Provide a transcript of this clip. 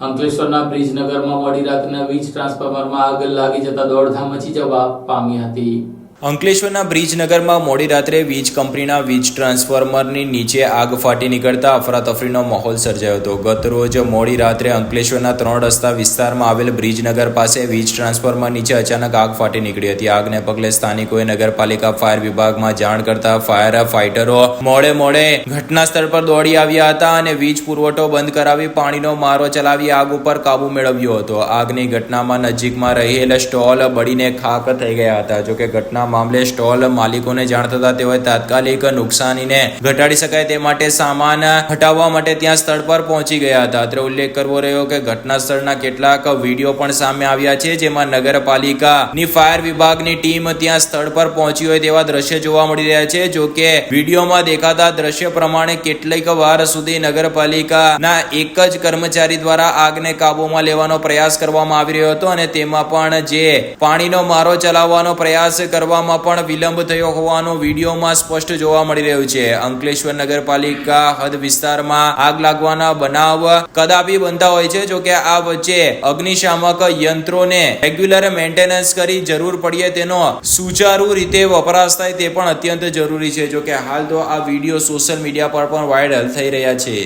અંકલેશ્વરના બ્રિજનગરમાં મોડી રાતના વીજ ટ્રાન્સફોર્મરમાં આગ લાગી જતા દોડધામ મચી જવા પામી હતી. અંકલેશ્વરના બ્રિજનગરમાં મોડી રાત્રે વીજ કંપનીના વીજ ટ્રાન્સફોર્મરની નીચે આગ ફાટી નીકળતા અફરાતફરીનો માહોલ સર્જાયો હતો. ગત રોજ મોડી રાત્રે અંકલેશ્વરના ત્રણ રસ્તા વિસ્તારમાં આવેલ બ્રિજનગર પાસે વીજ ટ્રાન્સફોર્મર નીચે અચાનક આગ ફાટી નીકળી હતી. આગને પગલે સ્થાનિકોએ નગરપાલિકા ફાયર વિભાગમાં જાણ કરતા ફાયર ફાઇટરો મોડે મોડે ઘટના સ્થળ પર દોડી આવ્યા હતા અને વીજ પુરવઠો બંધ કરાવી પાણીનો મારો ચલાવી આગ ઉપર કાબુ મેળવ્યો હતો. આગની ઘટનામાં નજીકમાં રહેલ સ્ટોલ બળીને ખાક થઈ ગયા હતા. જોકે ઘટના મામલે સ્ટોલ માલિકોને જાણ થતા તેઓએ તાત્કાલિક નુકસાનીને ઘટાડી શકાય તે માટે સામાન હટાવવા માટે ત્યાં સ્થળ પર પહોંચી ગયા હતા. અત્રે ઉલ્લેખ કરવો રહ્યો કે ઘટના સ્થળના કેટલાક વીડિયો પણ સામે આવ્યા છે, જેમાં નગરપાલિકાની ફાયર વિભાગની ટીમ ત્યાં સ્થળ પર પહોંચી હોય તેવા દ્રશ્ય જોવા મળી રહ્યા છે, જો કે વિડીયોમાં દેખાતા દ્રશ્ય પ્રમાણે કેટલીક વાર સુધી નગરપાલિકાના એક જ કર્મચારી દ્વારા આગને કાબૂમાં લેવાનો પ્રયાસ કરવામાં આવી રહ્યો હતો અને તેમાં પણ જે પાણીનો મારો ચલાવવાનો પ્રયાસ કરવામાં પણ વિલંબ થયો હોવાનું વિડીયોમાં સ્પષ્ટ જોવા મળી રહ્યું છે. અંકલેશ્વર નગરપાલિકા હદ વિસ્તારમાં આગ લાગવાના બનાવ કદાપી બનતા હોય છે. જો કે આ વચ્ચે અગ્નિશામક યંત્રોને રેગ્યુલર મેન્ટેનન્સ કરી જરૂર પડીએ તેનો સુચારુ રીતે વપરાશ થાય તે પણ અત્યંત જરૂરી છે. જો કે હાલ તો આ વીડિયો સોશિયલ મીડિયા પર પણ વાયરલ થઈ રહ્યા છે.